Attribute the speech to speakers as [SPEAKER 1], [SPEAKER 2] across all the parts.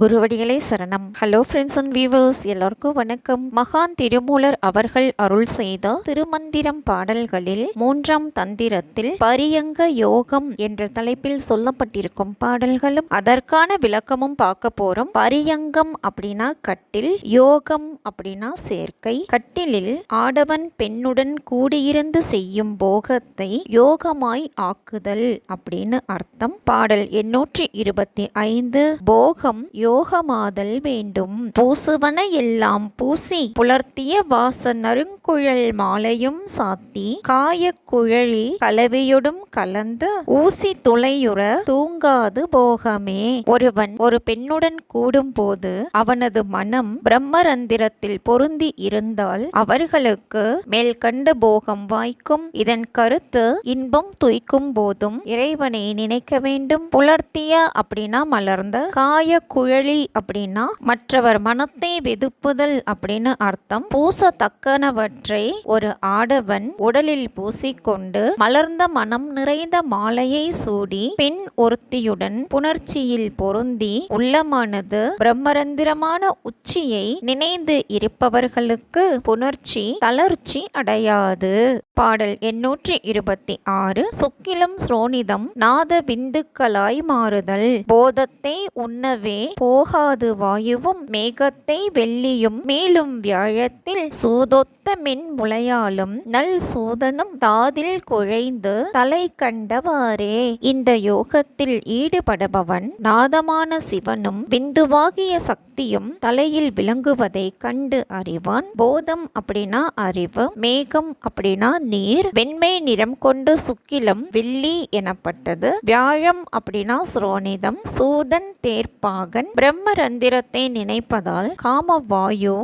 [SPEAKER 1] குருவடிகளே சரணம். Hello friends and viewers எல்லோருக்கும் வணக்கம். மகான் திருமூலர் அவர்கள் அருள் செய்த திருமந்திரம் பாடல்களில் மூன்றாம் தந்திரத்தில் பரியங்க யோகம் என்ற தலைப்பில் சொல்லப்பட்டிருக்கும் பாடல்களும் அதற்கான விளக்கமும் பார்க்க போறோம். பரியங்கம் அப்படின்னா கட்டில் யோகம் அப்படின்னா சேர்க்கை. கட்டிலில் ஆடவன் பெண்ணுடன் கூடியிருந்து செய்யும் போகத்தை யோகமாய் ஆக்குதல் அப்படின்னு அர்த்தம். பாடல் எண்ணூற்றி இருபத்தி ஐந்து போகம் யோகமாதல் வேண்டும். பூசுவன எல்லாம் பூசி புலர்த்திய வாச நறுங்குழல் மாலையும் சாத்தி காய குழலி கலந்து ஊசி துளையுற தூங்காது போகமே. ஒருவன் ஒரு பெண்ணுடன் கூடும்போது அவனது மனம் பிரம்மரந்திரத்தில் பொருந்தி இருந்தால் அவர்களுக்கு மேல்கண்ட போகம் வாய்க்கும். இதன் கருத்து இன்பம் துய்க்கும் போதும் இறைவனை நினைக்க வேண்டும். புலர்த்திய அப்படின்னா மலர்ந்த காய அப்படின்னா மற்றவர் மனத்தை வெதுப்புதல் அப்படின்னு அர்த்தம். பூசத்தக்கனவற்றை ஒரு ஆடவன் உடலில் பூசிக்கொண்டு மலர்ந்த மனம் நிறைந்த மாலையை சூடி பெண் ஒருத்தியுடன் புணர்ச்சியில் பொருந்தி உள்ளமானது பிரம்மரந்திரமான உச்சியை நினைந்து இருப்பவர்களுக்கு புணர்ச்சி தளர்ச்சி அடையாது. பாடல் எண்ணூற்றி இருபத்தி ஆறு. சுக்கிலம் ஸ்ரோனிதம் நாத பிந்துக்களாய் மாறுதல். போதத்தை உண்ணவே போகாது வாயுவும் மேகத்தை வெள்ளியும் மேலும் வியாழத்தில் சூதொத்த மென் முளையாலும் நல் சூதனும் தாதில் குழைந்து தலை கண்டவாறே. இந்த யோகத்தில் ஈடுபடுபவன் நாதமான சிவனும் விந்துவாகிய சக்தியும் தலையில் விளங்குவதை கண்டு அறிவான். போதம் அப்படின்னா அறிவு மேகம் அப்படின்னா நீர் வெண்மை நிறம் கொண்டு சுக்கிலம் வெள்ளி எனப்பட்டது. வியாழம் அப்படின்னா சுரோனிதம் சூதன் தேர்ப்பாகன் பிரம்மரந்திரத்தை நினைப்பதால் காமவாயு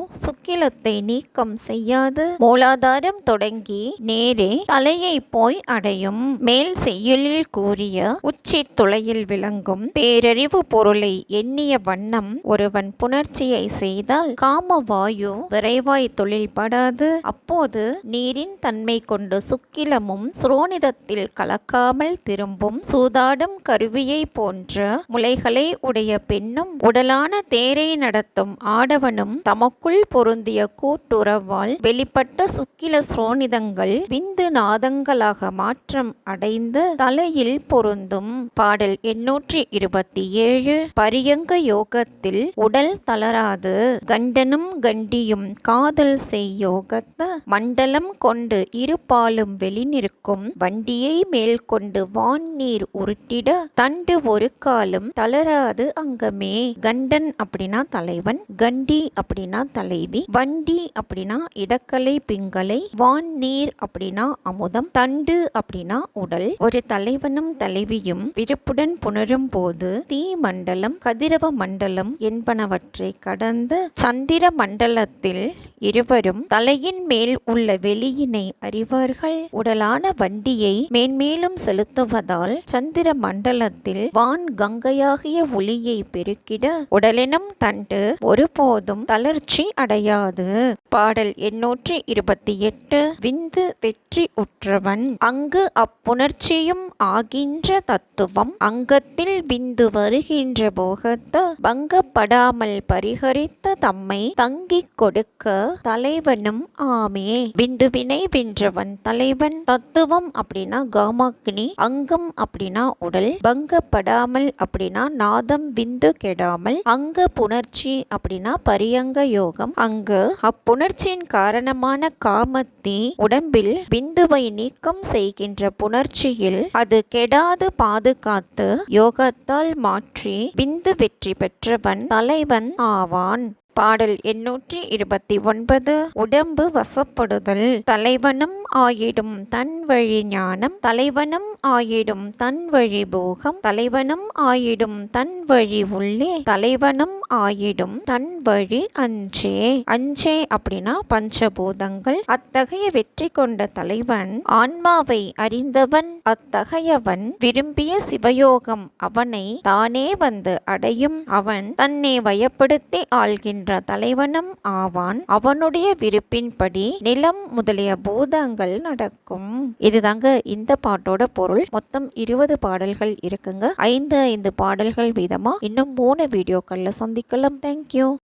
[SPEAKER 1] சுக்கிலத்தை நீக்கம் செய்யாது. மூலாதாரம் தொடங்கி நேரே தலையை போய் அடையும். மேல் செய்யுளில் கூறிய உச்சி துளையில் விளங்கும். பேரறிவு பொருளை எண்ணிய வண்ணம் ஒருவன் புணர்ச்சியை செய்தால் காம வாயு விரைவாய் தொழில்படாது. அப்போது நீரின் தன்மை கொண்டு சுக்கிலமும் சுரோனிதத்தில் கலக்காமல் திரும்பும். சூதாடும் கருவியை போன்ற முளைகளை உடைய பெண்ணும் உடலான தேரை நடத்தும் ஆடவனும் தமக்குள் பொருள் பொருந்திய கூட்டுறவால் வெளிப்பட்ட சுக்கில சோனிதங்கள் விந்து நாதங்களாக மாற்றம் அடைந்து தலையில் பொருந்தும். பாடல் எண்ணூற்றி இருபத்தி ஏழு. பரியங்க யோகத்தில் உடல் தளராது. கண்டனும் கண்டியும் காதல் செய் யோகத்த மண்டலம் கொண்டு இரு பாலும் வெளிநிற்கும் வண்டியை மேல் கொண்டு வான் நீர் உருட்டிட தண்டு ஒரு காலும் தளராது அங்கமே. கண்டன் அப்படின்னா தலைவன் கண்டி அப்படின்னா தலைவி. வண்டி அப்படின்னா இடக்கலை பிங்கலை வான் நீர் அப்படின்னா அமுதம் தண்டு அப்படின்னா உடல். ஒரு தலைவனும் தலைவியும் விருப்புடன் புணரும் போது தீ மண்டலம் கதிரவ மண்டலம் என்பனவற்றை கடந்து சந்திர மண்டலத்தில் இருவரும் தலையின் மேல் உள்ள வெளியினை அறிவார்கள். உடலான வண்டியை மேன்மேலும் செலுத்துவதால் சந்திர மண்டலத்தில் வான் கங்கையாகிய ஒளியை பெருக்கிட உடலினும் தண்டு ஒருபோதும் தளர்ச்சி அடைய முடியாது. பாடல் எண்ணூற்றி இருபத்தி எட்டு விந்து வெற்றி உற்றவன் அங்கு அப்புணர்ச்சியும் ஆகின்ற தத்துவம் அங்கத்தில் விந்து வருகின்ற போகத்த பங்கப்படாமல் பரிகரித்த தம்மை தங்கிக் கொடுக்க தலைவனும் ஆமே. விந்துவினை வென்றவன் தலைவன் தத்துவம் அப்படின்னா காமாக்னி அங்கம் அப்படின்னா உடல் பங்கப்படாமல் அப்படின்னா நாதம் விந்து கெடாமல் அங்க புணர்ச்சி அப்படின்னா பரியங்க யோகம் அங்க அங்கு அப்புணர்ச்சியின் காரணமான காமத்தி உடம்பில் விந்துவை நீக்கம் செய்கின்ற புணர்ச்சியில் அது கெடாது பாதுகாத்து யோகத்தால் மாற்றி விந்து வெற்றி பெற்றவன் தலைவன் ஆவான். பாடல் எண்ணூற்றி இருபத்தி ஒன்பது உடம்பு வசப்படுதல். தலைவனும் ஆயிடும் தன் வழி ஞானம். தலைவனும் ஆயிடும் தன் வழி போகம். தலைவனும் ஆயிடும் தன் வழி உள்ளே. தலைவனும் ஆயிடும் தன் வழி அஞ்சே அஞ்சே அப்படின்னா பஞ்சபூதங்கள். அத்தகைய வெற்றி கொண்ட தலைவன் ஆன்மாவை அறிந்தவன் அத்தகையவன் விரும்பிய சிவயோகம் அவனை தானே வந்து அடையும். அவன் தன்னை வயப்படுத்தி ஆள்கின்ற என்ற தலைவனும் ஆவான். அவனுடைய விருப்பின்படி நிலம் முதலிய பூதங்கள் நடக்கும். இதுதாங்க இந்த பாட்டோட பொருள். மொத்தம் இருபது பாடல்கள் இருக்குங்க. ஐந்து ஐந்து பாடல்கள் வீதமா. இன்னும் மூணு வீடியோக்கள்ல சந்திக்கலாம். தேங்க்யூ